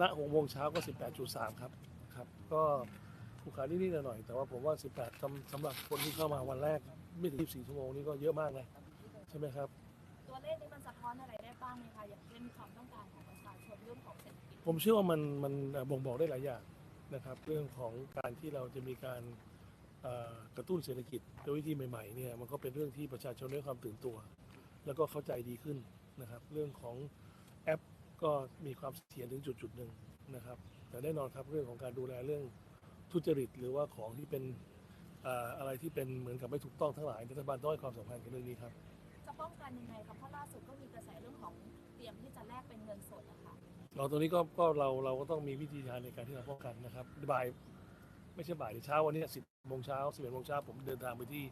ณหกโมงเช้าก็ 18.3 ครับครับ ก็ผูกขานิดๆหน่อยๆแต่ว่าผมว่า 18สำสำหรับคนที่เข้ามาวันแรกไม่ถึง 24 ชั่วโมงนี่ก็เยอะมากนะใช่ไหมครับ ตัวเลขนี้มันสะท้อนอะไรได้บ้างไหมคะอย่างเช่นความต้องการของประชาชนเรื่องของเศรษฐกิจผมเชื่อว่ามันมันเอ่อบ่งบอกได้หลายอย่างนะครับ เรื่องของการที่เราจะมีการเอ่อกระตุ้นเศรษฐกิจด้วยวิธีใหม่ๆเนี่ยมันก็เป็นเรื่องที่ประชาชนได้ความตื่นตัว แล้วก็เข้าใจดีขึ้นนะครับ เรื่องของแอป ก็มีความเสถียรถึงจุดจุดๆหนึ่งนะครับ แต่แน่นอนครับเรื่องของการดูแลเรื่องทุจริต หรือว่าของที่เป็นเอ่ออะไรที่เป็นเหมือนกับไม่ถูกต้องทั้งหลายรัฐบาลต้องให้ความสำคัญกับเรื่องนี้ครับจะป้องกันยังไงคะเพราะล่าสุดก็มีกระแสเรื่องของเตรียมที่จะแลกเป็นเงินสดอะค่ะเราตรงนี้ก็ก็เราเราก็ต้องมีวิธีการในการที่เราป้องกันนะครับบ่ายไม่ใช่บ่ายเช้าวันนี้สิบโมงเช้าสิบเอ็ดโมงเช้าผมเดินทางไปที่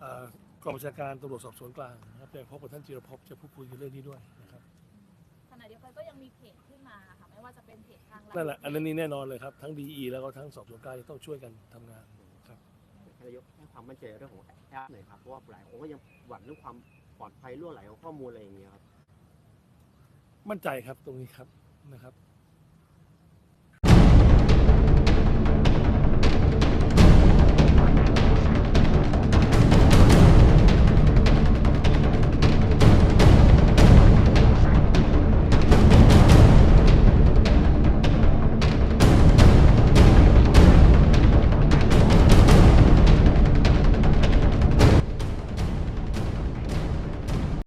เอ่อกองบัญชาการตำรวจสอบสวนกลางนะครับจะพบกับท่านจิรพพจะพูดคุยกันเรื่องนี้ด้วยนะครับข ณะเดียวกันก็ยังมีเพจขึ้นมาค่ะไม่ว่าจะเป็นเพจทางไลนั่นแหละอันนั้นนี่แน่นอนเลยครับ ทั้งดีแล้วก็ทั้งสอบสวนกลางจะต้องช่วยกันทำงานครับท่านนายกให้ความมั่นใจเรื่องของแอปหน่อยครับเพราะว่าหลายคนก็ยังหวั่นเรื่องความปลอดภัยรั่วไหลของข้อมูลอะไรอย่างเงี้ยครับมั่นใจครับตรงนี้ครับนะครับ